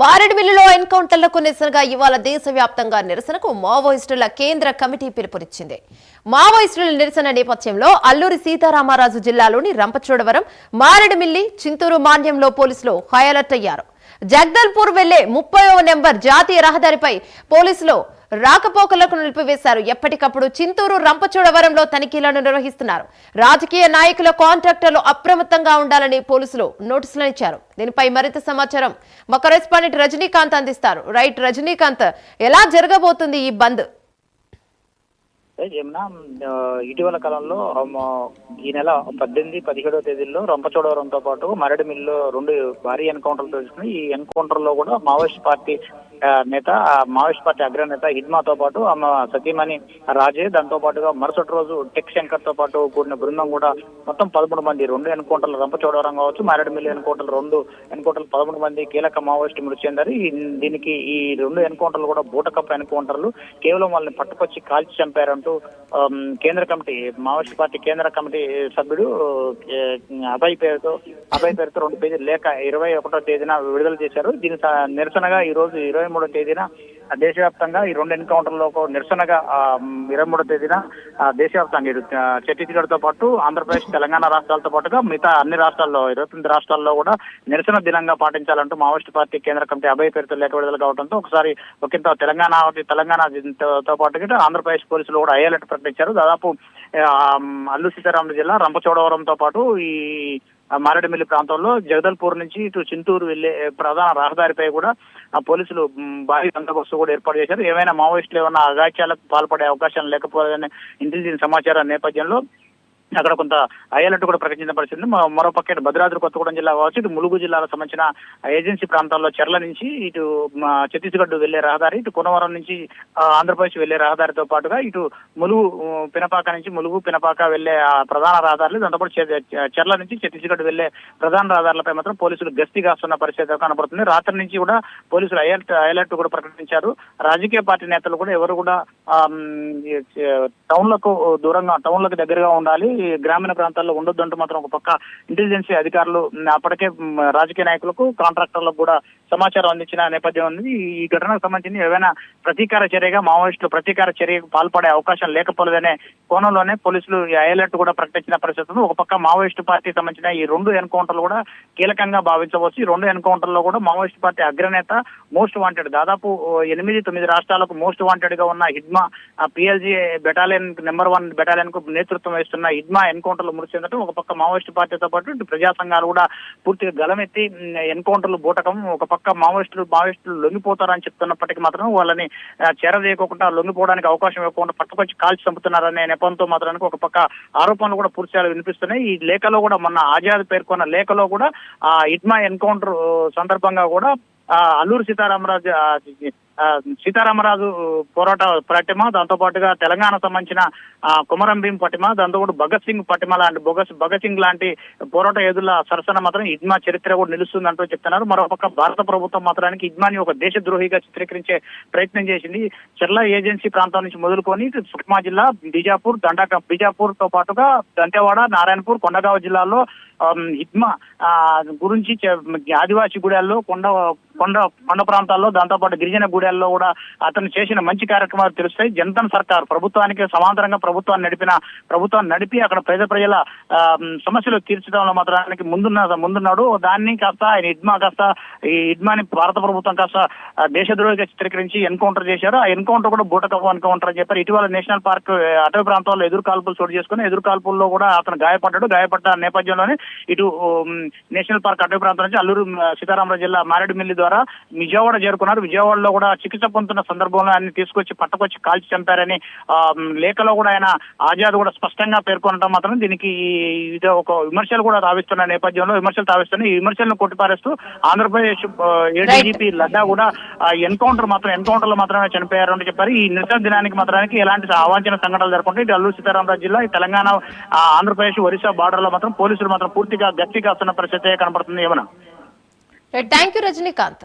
మారేడుమిల్లిలో ఎన్కౌంటర్లకు నిరసనగా ఇవాళ దేశవ్యాప్తంగా నిరసనకు మావోయిస్టుల కేంద్ర కమిటీ పిలుపునిచ్చింది. మావోయిస్టుల నిరసన నేపథ్యంలో అల్లూరి సీతారామరాజు జిల్లాలోని రంపచోడవరం మారేడుమిల్లి చింతూరు మాన్యంలో పోలీసులు హై అలర్ట్ అయ్యారు. జగదల్పూర్ వెళ్ళే ముప్పైవ నెంబర్ జాతీయ రహదారిపై పోలీసులు రాకపోకలకు నిలిపివేశారు. ఎప్పటికప్పుడు చింతూరు రంపచోడవరంలో తనిఖీలను నిర్వహిస్తున్నారు. రాజకీయ నాయకుల కాంట్రాక్టర్లు అప్రమత్తంగా ఉండాలని పోలీసులు నోటీసులు ఇచ్చారు. దీనిపై మరింత సమాచారం మా కరెస్పాండెంట్ రజనీకాంత్ అందిస్తారు. రైట్ రజనీకాంత్ ఎలా జరగబోతుంది ఈ బంద్? ఏమన్నా ఇటీవల కాలంలో ఈ నెల పద్దెనిమిది పదిహేడో తేదీల్లో రంపచోడవరంతో పాటు మరడిమిల్లిలో రెండు భారీ ఎన్కౌంటర్లు తెలుసుకుని ఈ ఎన్కౌంటర్లో కూడా మావోయిస్ట్ పార్టీ నేత ఆ మావోయిస్ట్ పార్టీ అగ్రనేత హిద్మాతో పాటు ఆమె సతీమణి రాజే. దాంతో పాటుగా మరుసటి రోజు టెక్ శంకర్తో పాటు కూడిన బృందం కూడా మొత్తం పదమూడు మంది రెండు ఎన్కౌంటర్లు రంపచోడవరం కావచ్చు మారేడుమిల్లి ఎన్కౌంటర్లు రెండు ఎన్కౌంటర్లు పదమూడు మంది కీలక మావోయిస్ట్ మృతి చెందారు. దీనికి ఈ రెండు ఎన్కౌంటర్లు కూడా బూటకప్ ఎన్కౌంటర్లు. కేవలం వాళ్ళని పట్టుకొచ్చి కాల్చి చంపారు ఆమ్, కేంద్ర కమిటీ మావోయిస్ట్ పార్టీ కేంద్ర కమిటీ సభ్యుడు అభయ్ పేరుతో అభయ్ పేరుతో రెండు పేజీలు లేఖ ఇరవై ఒకటో తేదీన విడుదల చేశారు. దీని నిరసనగా ఈ రోజు ఇరవై మూడో తేదీన దేశవ్యాప్తంగా ఈ రెండు ఎన్కౌంటర్లకు నిరసనగా ఇరవై మూడో తేదీన దేశవ్యాప్తంగా ఇటు ఛత్తీస్గఢ్తో పాటు ఆంధ్రప్రదేశ్ తెలంగాణ రాష్ట్రాలతో పాటుగా మిగతా అన్ని రాష్ట్రాల్లో ఇరవై తొమ్మిది రాష్ట్రాల్లో కూడా నిరసన దినంగా పాటించాలంటూ మావోయిస్ట్ పార్టీ కేంద్ర కమిటీ అభయ పేరుతో లేఖ విడుదల కావడంతో ఒకసారి ఒకంత తెలంగాణ తెలంగాణ తో- పాటుగా పాటు ఆంధ్రప్రదేశ్ పోలీసులు కూడా అయ్యేలట్టు ప్రకటించారు. దాదాపు అల్లు అల్లూరు సీతారామరాజు జిల్లా రంపచోడవరంతో పాటు ఈ మారేడుమిల్లి ప్రాంతంలో జగదల్పూర్ నుంచి ఇటు చింతూరు వెళ్ళే ప్రధాన రహదారిపై కూడా ఆ పోలీసులు భారీ బందోబస్తు కూడా ఏర్పాటు చేశారు. ఏమైనా మావోయిస్టులు ఏమైనా అగాత్యాలకు పాల్పడే అవకాశం లేకపోలేదనే ఇంటెలిజెన్స్ సమాచారం నేపథ్యంలో అక్కడ కొంత అయ్యాలంటూ కూడా ప్రకటించిన పరిస్థితి మరో- పక్క ఇటు భద్రాద్రి కొత్తగూడెం జిల్లా కావచ్చు ఇటు ములుగు జిల్లాకు సంబంధించిన ఏజెన్సీ ప్రాంతాల్లో చెర్ల నుంచి ఇటు ఛత్తీస్గఢ్ వెళ్ళే రహదారి ఇటు కొనవరం నుంచి ఆంధ్రప్రదేశ్ వెళ్ళే రహదారితో పాటుగా ఇటు ములుగు పినపాక నుంచి ములుగు పినపాక వెళ్ళే ఆ ప్రధాన రహదారులు దాంతోపాటు చె- చెర్ల నుంచి ఛత్తీస్గఢ్ వెళ్ళే ప్రధాన రహదారులపై మాత్రం పోలీసులు గస్తీ కాస్తున్న పరిస్థితి కనబడుతుంది. రాత్రి నుంచి కూడా పోలీసులు అలర్ట్ అలర్ట్ కూడా ప్రకటించారు. రాజకీయ పార్టీ నేతలు కూడా ఎవరు కూడా టౌన్లకు దూరంగా టౌన్లకు దగ్గరగా ఉండాలి. గ్రామీణ ప్రాంతాల్లో ఉండొద్దు అంటూ మాత్రం ఒక పక్క ఇంటెలిజెన్సీ అధికారులు అప్పటికే రాజకీయ నాయకులకు కాంట్రాక్టర్లకు కూడా సమాచారం అందించిన నేపథ్యం ఉంది. ఈ ఘటనకు సంబంధించి ఏవైనా ప్రతీకార చర్యగా మావోయిస్టులు ప్రతీకార చర్యకు పాల్పడే అవకాశం లేకపోలేదనే కోణంలోనే పోలీసులు ఈ అలర్ట్ కూడా ప్రకటించిన పరిస్థితి ఉంది. ఒక పక్క మావోయిస్టు పార్టీ సంబంధించిన ఈ రెండు ఎన్కౌంటర్లు కూడా కీలకంగా భావించవచ్చు. ఈ రెండు ఎన్కౌంటర్లో కూడా మావోయిస్ట్ పార్టీ అగ్రనేత మోస్ట్ వాంటెడ్. దాదాపు ఎనిమిది తొమ్మిది రాష్ట్రాలకు మోస్ట్ వాంటెడ్గా ఉన్న Hidma PLG battalion number one బెటాలియన్కు నేతృత్వం వహిస్తున్న హిడ్మా ఎన్కౌంటర్లు మృతి చెందడం ఒక పక్క మావోయిస్ట్ పార్టీతో పాటు ఇటు ప్రజా సంఘాలు కూడా పూర్తిగా గలమెత్తి ఎన్కౌంటర్లు బూటకం ఒక పక్క మావోయిస్టులు మావోయిస్టులు లొంగిపోతారని చెప్తున్నప్పటికీ మాత్రం వాళ్ళని ఆ, చేరవేయకుండా లొంగిపోవడానికి అవకాశం ఇవ్వకుండా పట్టుకొచ్చి కాల్చి చంపుతున్నారనే నెపంతో మాత్రానికి ఒక పక్క ఆరోపణలు కూడా పూర్తిగా వినిపిస్తున్నాయి. ఈ లేఖలో కూడా మొన్న ఆజాద్ పేర్కొన్న లేఖలో కూడా ఆ ఇడ్మా ఎన్కౌంటర్ సందర్భంగా కూడా ఆ, అల్లూరు సీతారామరాజు సీతారామరాజు పోరాట పటిమ దాంతో పాటుగా తెలంగాణ సంబంధించిన ఆ, కుమరం భీం పటిమ దాంతో భగత్ సింగ్ పటిమ లాంటి భగత్ భగత్ సింగ్ లాంటి పోరాట యోధుల సరసన మాత్రం ఇడ్మా చరిత్ర కూడా నిలుస్తుందంటూ చెప్తున్నారు. మరోపక్క భారత ప్రభుత్వం మాత్రానికి ఇడ్మాని ఒక దేశద్రోహిగా చిత్రీకరించే ప్రయత్నం చేసింది. చెర్ల ఏజెన్సీ ప్రాంతం నుంచి మొదలుకొని సుక్మా జిల్లా బిజాపూర్ దండక బిజాపూర్తో పాటుగా దంతేవాడ నారాయణపూర్ కొండగావ్ జిల్లాలో హిద్మా ఆ, గురించి ఆదివాసీ గుడాల్లో కొండ కొండ కొండ ప్రాంతాల్లో దాంతో పాటు గిరిజన గూడెల్లో కూడా అతను చేసిన మంచి కార్యక్రమాలు తెలుస్తాయి. జనతన్ సర్కార్ ప్రభుత్వానికి సమాంతరంగా ప్రభుత్వాన్ని నడిపిన ప్రభుత్వాన్ని నడిపి అక్కడ పేద ప్రజల సమస్యలు తీర్చడంలో మాత్రానికి ముందున్న ముందున్నాడు. దాన్ని కాస్త ఆయన ఇడ్మా కాస్త ఈ ఇడ్మాని భారత ప్రభుత్వం కాస్త దేశద్రోహిగా చిత్రీకరించి ఎన్కౌంటర్ చేశారు. ఆ ఎన్కౌంటర్ కూడా బూటకపు ఎన్కౌంటర్ అని చెప్పారు. ఇటీవల నేషనల్ పార్క్ అటవీ ప్రాంతాల్లో ఎదురు కాల్పులు చోటు చేసుకుని ఎదురు కాల్పుల్లో కూడా అతను గాయపడ్డాడు. గాయపడ్డ నేపథ్యంలోనే ఇటు నేషనల్ పార్క్ అటవీ ప్రాంతం నుంచి అల్లూరు సీతారామరాజు జిల్లా మారేడుమిల్లి ద్వారా విజయవాడ చేరుకున్నారు. విజయవాడలో కూడా చికిత్స పొందుతున్న సందర్భంలో ఆయన తీసుకొచ్చి పట్టుకొచ్చి కాల్చి చంపారని లేఖలో కూడా ఆయన ఆజాద్ కూడా స్పష్టంగా పేర్కొనడం మాత్రం దీనికి ఇది ఒక విమర్శలు కూడా తావిస్తున్న నేపథ్యంలో విమర్శలు తావిస్తున్నాయి ఈ విమర్శలను కొట్టిపారేస్తూ ఆంధ్రప్రదేశ్ ఏడీజీపీ లడ్డా కూడా ఎన్కౌంటర్ మాత్రం ఎన్కౌంటర్లో మాత్రమే చనిపోయారు అని చెప్పారు. ఈ నిరసన దినానికి మాత్రానికి ఎలాంటి అవాంఛన సంఘటనలు జరగకుండా ఇటు అల్లూరు సీతారామరాజు జిల్లా ఈ తెలంగాణ ఆంధ్రప్రదేశ్ ఒరిస్సా బార్డర్లో మాత్రం పోలీసులు మాత్రం పూర్తిగా గట్టి కాస్తున్న పరిస్థితి కనపడుతుంది ఏమన్నా? Thank you Rajinikanth